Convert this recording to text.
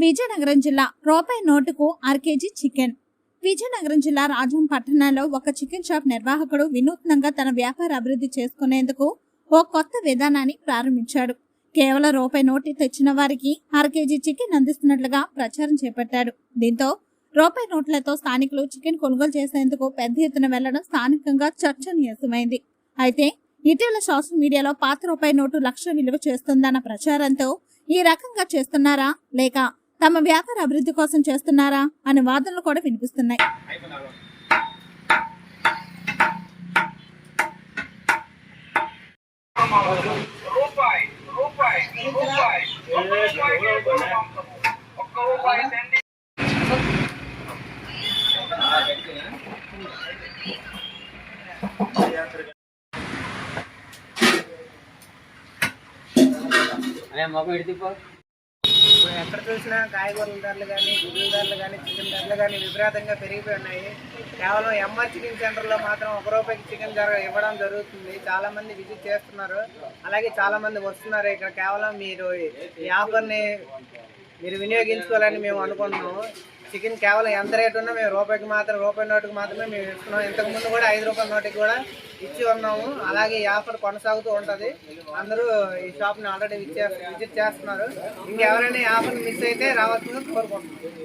విజయనగరం జిల్లా రూపాయి నోటుకు కేజీ చికెన్. విజయనగరం జిల్లా రాజం పట్టణంలో ఒక చికెన్ షాప్ నిర్వాహకుడు వినూత్నంగా తన వ్యాపార అభివృద్ధి చేసుకునేందుకు ఓ కొత్త విధానాన్ని ప్రారంభించాడు. కేవలం రూపాయి నోటు తెచ్చిన వారికి అర కేజీ చికెన్ అందిస్తున్నట్లుగా ప్రచారం చేపట్టాడు. దీంతో రూపాయి నోట్లతో స్థానికులు చికెన్ కొనుగోలు చేసేందుకు పెద్ద ఎత్తున వెళ్ళడం స్థానికంగా చర్చనీయసమైంది అయితే ఇటీవల సోషల్ మీడియాలో పాత రూపాయి నోటు లక్ష విలువ చేస్తుందన్న ప్రచారంతో ఈ రకంగా చేస్తున్నారా లేక తమ వ్యాపార అభివృద్ధి కోసం చేస్తున్నారా అనే వాదనలు కూడా వినిపిస్తున్నాయి. అరే రూపాయి రూపాయి ఇప్పుడు ఎక్కడ చూసినా కాయగూరల ధరలు కానీ గుడ్ల ధరలు కానీ చికెన్ ధరలు కానీ విపరీతంగా పెరిగిపోయి ఉన్నాయి. కేవలం ఎంఆర్ చికెన్ సెంటర్లో మాత్రం ఒక రూపాయికి చికెన్ ధర ఇవ్వడం జరుగుతుంది. చాలామంది విజిట్ చేస్తున్నారు. అలాగే చాలామంది వస్తున్నారు ఇక్కడ. కేవలం మీరు ఈ ఆఫర్ని మీరు వినియోగించుకోవాలని మేము అనుకుంటున్నాము. చికెన్ కేవలం ఎంత రేటు ఉన్నా మేము రూపాయికి మాత్రం రూపాయి నోటుకి మాత్రమే మేము ఇస్తున్నాం. ఇంతకుముందు కూడా ఐదు రూపాయల నోటికి కూడా ఇచ్చి ఉన్నాము. అలాగే ఈ ఆఫర్ కొనసాగుతూ ఉంటుంది. అందరూ ఈ షాప్ని ఆల్రెడీ విజిట్ చేస్తున్నారు. ఇంకెవరైనా ఈ ఆఫర్ మిస్ అయితే రావాల్సిందిగా కోరుకుంటున్నాం.